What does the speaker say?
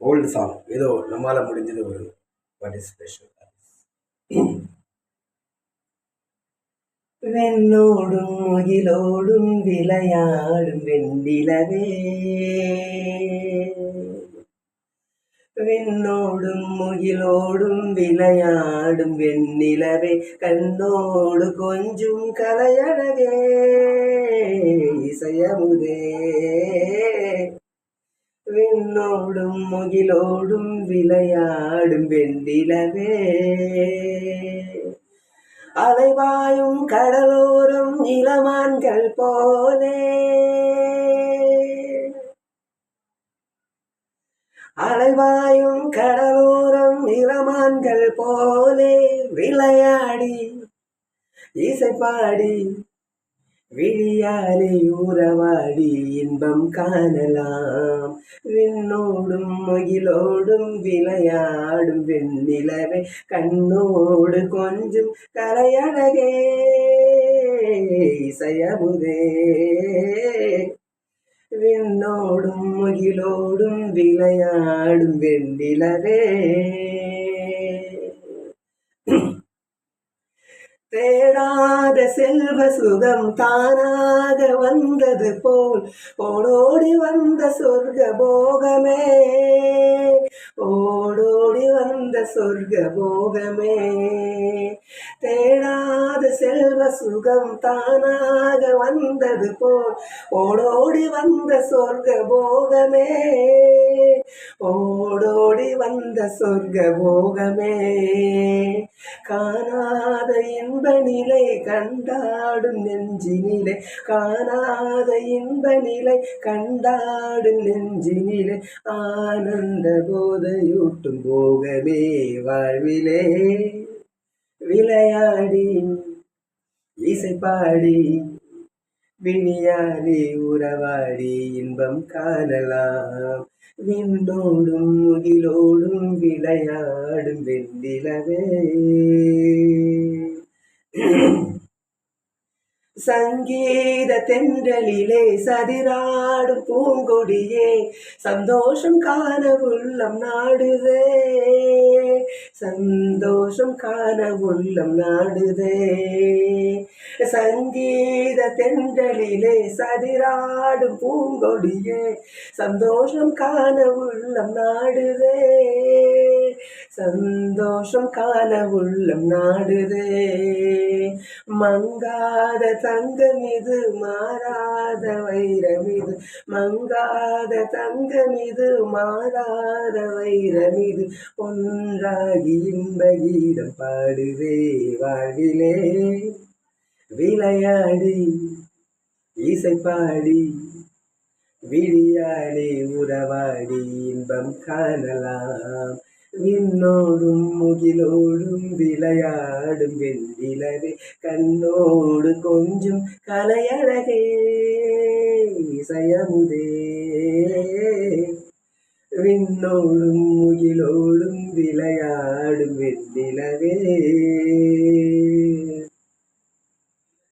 Old song ஏதோ நம்மால் முடிஞ்சது ஒரு பார்ட்டிசிபேஷன் வெண்ணோடும் முகிலோடும் விளையாடும் வெண்ணிலவே. விண்ணோடும் முகிலோடும் விளையாடும் வெண்ணிலவே. கண்ணோடு கொஞ்சும் கலையழகே இசையமுதே. விண்ணோடும் முகிலோடும் விளையாடும் வெண்ணிலவே. அலைவாயும் கடலோரம் இளமான்கள் போலே. அலைவாயும் கடலோரம் இளமான்கள் போலே. விளையாடி இசைப்பாடி விழியாலே ஊறவாடி இன்பம் காணலாம். விண்ணோடும் மகிழோடும் விளையாடும் வெண்ணிலவே கண்ணோடு கொஞ்சம் கரையழகே இசையமுதே. விண்ணோடும் முகிலோடும் விளையாடும் வெண்ணிலவே தேடாத செல்வ சுகம் தானாக வந்தது போல். ஓடோடி வந்த சொர்க்க போகமே ஓடோடி வந்த சொர்க்க போகமே தேடாத செல்வ சுகம் தானாக வந்தது போல். ஓடோடி வந்த சொர்க்க போகமே ஓடோடி வந்த சொர்க்க போகமே காண இன்ப நிலை கண்டாடும் நெஞ்சினிலே காணாத இன்ப நிலை கண்டாடும் நெஞ்சினிலே ஆனந்த போதையூட்டும் போகமே வாழ்விலே. விளையாடி இசை பாடி விழியாடி உறவாடி இன்பம் காணலாம். விண்ணோடும் முகிலோடும் விளையாடும் வெண்ணிலவே. சங்கீத தென்றலிலே சதிராடும் பூங்கொடியே சந்தோஷம் காண உள்ளம் நாடுதே. சந்தோஷம் காண உள்ளம் நாடுதே. சங்கீத தென்றலிலே சதிராடும் பூங்கொடியே சந்தோஷம் காண உள்ளம் நாடுதே. சந்தோஷம் காண உள்ளம் நாடுதே. மங்காத தங்கம் இது மாறாத வைரம் இது. மங்காத தங்கம் இது மாறாத வைரம் இது. ஒன்றாகி இன்ப கீதம் பாடுவே வாழ்விலே. விளையாடி இசை பாடி விழியாடி உறவாடி இன்பம் காணலாம். விண்ணோடும் முகிலோடும் விளையாடும் வெண்ணிலவே கண்ணோடு கொஞ்சம் கலையழகே இசையமுதே. விண்ணோடும் முகிலோடும் விளையாடும் வெண்ணிலவே